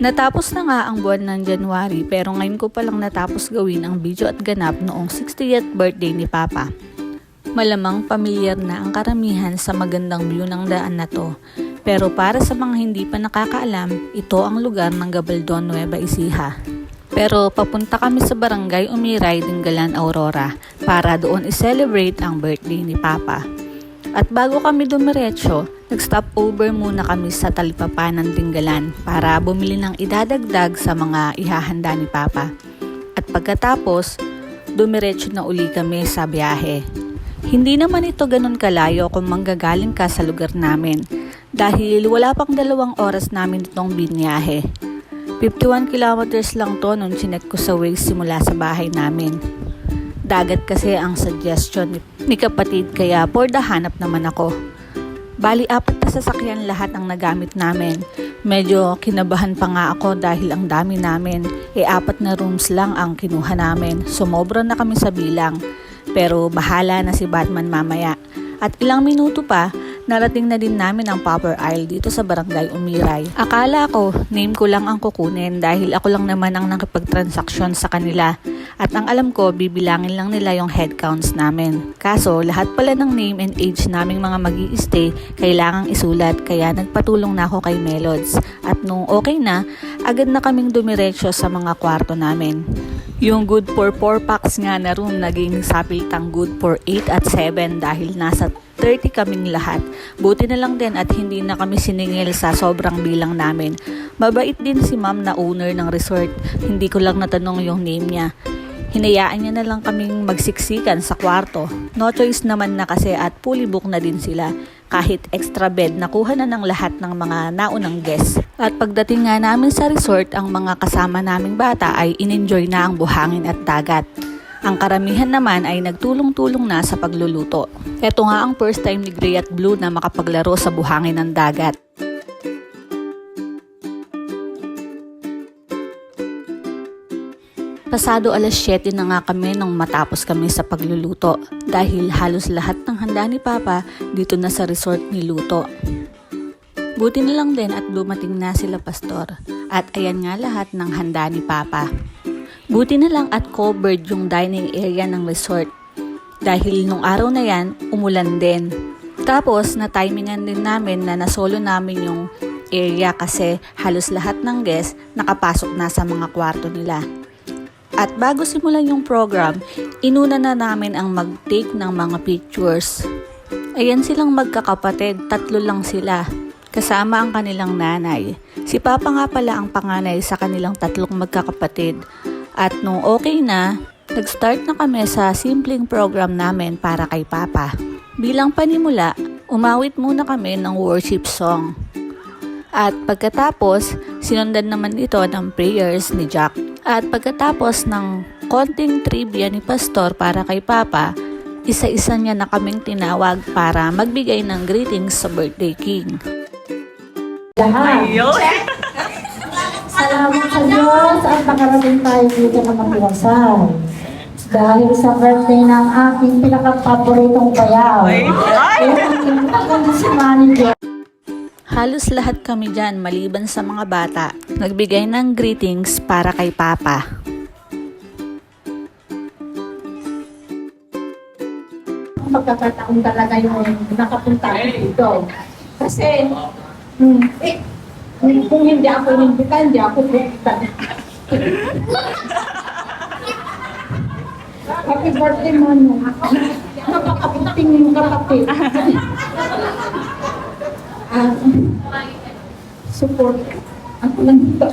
Natapos na nga ang buwan ng January pero ngayon ko palang natapos gawin ang video at ganap noong 60th birthday ni Papa. Malamang pamilyar na ang karamihan sa magandang view ng daan na to. Pero para sa mga hindi pa nakakaalam, ito ang lugar ng Gabaldon, Nueva Ecija. Pero papunta kami sa barangay Umiray, Dingalan, Aurora para doon i-celebrate ang birthday ni Papa. At bago kami dumiretso, nag-stop over muna kami sa talipapa ng Dinggalan para bumili ng idadagdag sa mga ihahanda ni Papa. At pagkatapos, dumiretso na uli kami sa biyahe. Hindi naman ito ganun kalayo kung manggagaling ka sa lugar namin dahil wala pang dalawang oras namin itong binyahe. 51 kilometers lang to nung chinek ko sa Waze simula sa bahay namin. Dagat kasi ang suggestion ni, kapatid kaya the hanap naman ako. Bali apat na sasakyan lahat ang nagamit namin. Medyo kinabahan pa nga ako dahil ang dami namin. E apat na rooms lang ang kinuha namin. Sumobra na kami sa bilang. Pero bahala na si Batman mamaya. At ilang minuto pa, narating na din namin ang Popper Isle dito sa Barangay Umiray. Akala ko, name ko lang ang kukunin dahil ako lang naman ang nakipagtransaksyon sa kanila. At ang alam ko, bibilangin lang nila yung head counts namin. Kaso, lahat pala ng name and age naming mga mag stay kailangang isulat kaya nagpatulong na ako kay Melods. At nung okay na, agad na kaming dumiretso sa mga kwarto namin. Yung good for 4 packs nga na room naging sapiltang good for 8 at 7 dahil nasa 30 kaming lahat. Buti na lang din at hindi na kami siningil sa sobrang bilang namin. Mabait din si ma'am na owner ng resort. Hindi ko lang natanong yung name niya. Hinayaan niya na lang kaming magsiksikan sa kwarto. No choice naman na kasi at fully book na din sila. Kahit extra bed, nakuha na ng lahat ng mga naunang guests. At pagdating nga namin sa resort, ang mga kasama naming bata ay in-enjoy na ang buhangin at dagat. Ang karamihan naman ay nagtulong-tulong na sa pagluluto. Ito nga ang first time ni Gray at Blue na makapaglaro sa buhangin ng dagat. Pasado alas 7 na nga kami nung matapos kami sa pagluluto dahil halos lahat ng handa ni Papa dito na sa resort niluto. Buti na lang din at dumating na sila pastor at ayan nga lahat ng handa ni Papa. Buti na lang at covered yung dining area ng resort dahil nung araw na yan umulan din. Tapos na-timingan din namin na nasolo namin yung area kasi halos lahat ng guests nakapasok na sa mga kwarto nila. At bago simulan yung program, inuna na namin ang mag-take ng mga pictures. Ayan silang magkakapatid, tatlo lang sila. Kasama ang kanilang nanay. Si Papa nga pala ang panganay sa kanilang tatlong magkakapatid. At nung okay na, nag-start na kami sa simpleng program namin para kay Papa. Bilang panimula, umawit muna kami ng worship song. At pagkatapos, sinundan naman ito ng prayers ni Jack. At pagkatapos ng konting trivia ni Pastor para kay Papa, isa-isa niya na kaming tinawag para magbigay ng greetings sa birthday king. Lahat. Salamat sa Diyos at nakarating tayo dito na magwasal. Dahil sa birthday ng aking pinaka-paboritong bayaw. Halos lahat kami dyan maliban sa mga bata, nagbigay ng greetings para kay Papa. Pagkakataon talaga yung nakapunta dito. Kasi, hmm, eh, kung hindi ako inimbitan, hindi ako pupunta. Happy birthday, Manu. Napakaputing yung kapatid. Ah, support. Ako lang dito.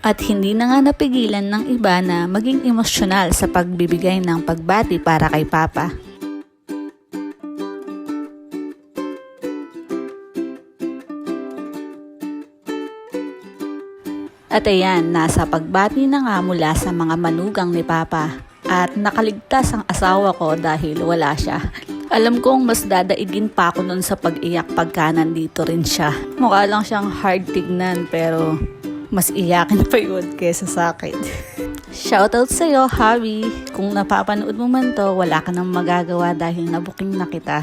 At hindi na nga napigilan ng iba na maging emosyonal sa pagbibigay ng pagbati para kay Papa. At ayan, nasa pagbati na nga mula sa mga manugang ni Papa. At nakaligtas ang asawa ko dahil wala siya. Alam kong mas dadaigin pa ako nun sa pag-iyak pagka nandito rin siya. Mukha lang siyang hard tignan pero mas iyakin pa yun kesa sa akin. Shoutout sa'yo, Javi. Kung napapanood mo man to, wala ka nang magagawa dahil nabuking na kita.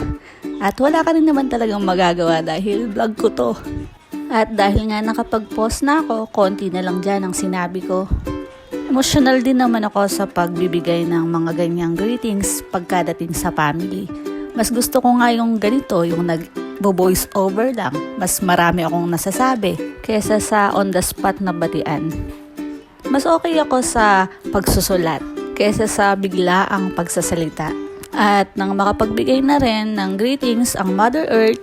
At wala ka rin naman talagang magagawa dahil vlog ko to. At dahil nga nakapag-post na ako, konti na lang dyan ang sinabi ko. Emotional din naman ako sa pagbibigay ng mga ganyang greetings pagkadating sa family. Mas gusto ko nga yung ganito, yung nag-voice over lang. Mas marami akong nasasabi kesa sa on the spot na batian. Mas okay ako sa pagsusulat kesa sa biglaang pagsasalita. At nang makapagbigay na rin ng greetings ang Mother Earth,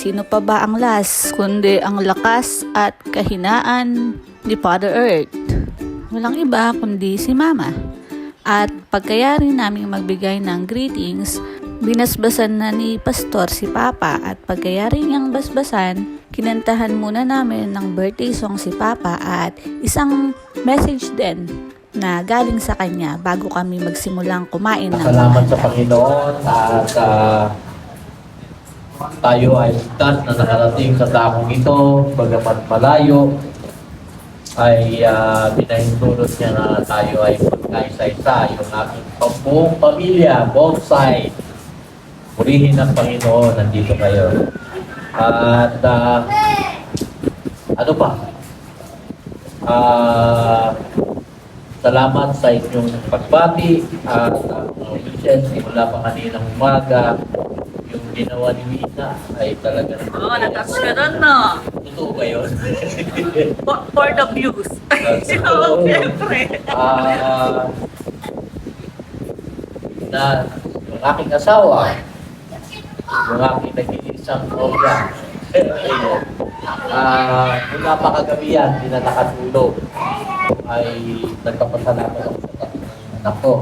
sino pa ba ang last kundi ang lakas at kahinaan ni Father Earth? Walang iba kundi si Mama. At pagkayari namin magbigay ng greetings, binasbasan na ni Pastor si Papa at pagkayari niyang basbasan, kinantahan muna namin ng birthday song si Papa at isang message din na galing sa kanya bago kami magsimulang kumain ng Salamat sa Panginoon at ah, tayo ay ligtas na nakarating sa takong ito, bagamat malayo, ay uh, pinahintulot niya na tayo ay magkaisa-isa, yung aking buong pamilya, both sides. Purihin ng Panginoon, nandito kayo. At ah, ano pa? Ah, Salamat sa inyong pagbati at ang wishes simula pa kaninang umaga. Ginawa ni Wina ay talaga Oo, oh, natapos ka doon, no? Totoo ba yun? For, for the views. Oo, siyempre. Ah, na yung aking asawa, yung aking nag-iisang ayun, ah, yung napakagabi yan, hindi na nakatulog, ay nagpapasalamat ako sa tatlong anak ko.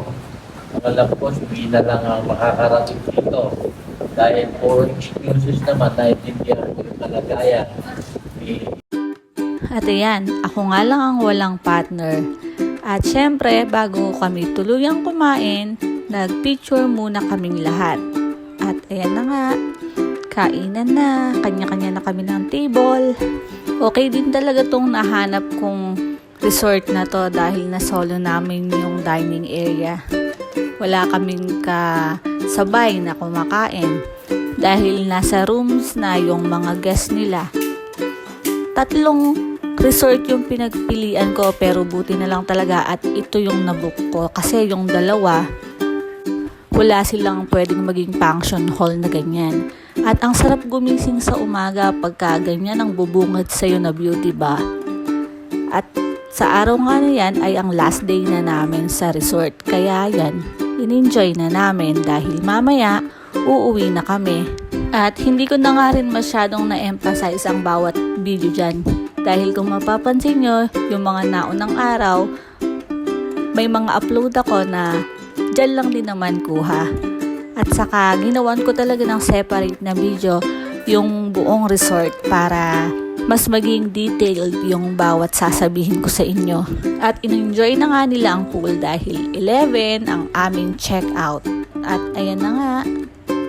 Ang alam ko, hindi na lang ang makakarating dito. Dahil for excuses naman, naintindihan ko yung kalagayan ni At ayan, ako nga lang ang walang partner. At syempre, bago kami tuluyang kumain, nagpicture muna kaming lahat. At ayan na nga, kainan na, kanya-kanya na kami ng table. Okay din talaga tong nahanap kong resort na to dahil na solo namin yung dining area. Wala kaming kasabay na kumakain dahil nasa rooms na yung mga guests nila tatlong resort yung pinagpilian ko pero buti na lang talaga at ito yung nabook ko kasi yung dalawa wala silang pwedeng maging function hall na ganyan. At ang sarap gumising sa umaga pagka ganyan ang bubungad sa'yo na beauty ba? At sa araw nga na yan ay ang last day na namin sa resort. Kaya yan, in-enjoy na namin dahil mamaya uuwi na kami. At hindi ko na nga rin masyadong na-emphasize ang bawat video dyan. Dahil kung mapapansin nyo, yung mga naunang araw, may mga upload ako na dyan lang din naman kuha. At saka ginawan ko talaga ng separate na video yung buong resort para mas maging detailed yung bawat sasabihin ko sa inyo. At in-enjoy na nga nila ang pool dahil 11 ang aming check-out. At ayan na nga,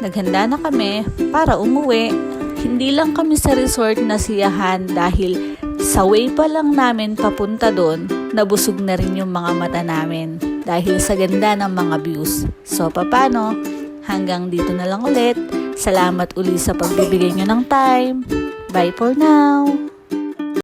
naghanda na kami para umuwi. Hindi lang kami sa resort na siyahan dahil sa way pa lang namin papunta doon, nabusog na rin yung mga mata namin dahil sa ganda ng mga views. So, papano? Hanggang dito na lang ulit. Salamat uli sa pagbibigay nyo ng time. Bye for now!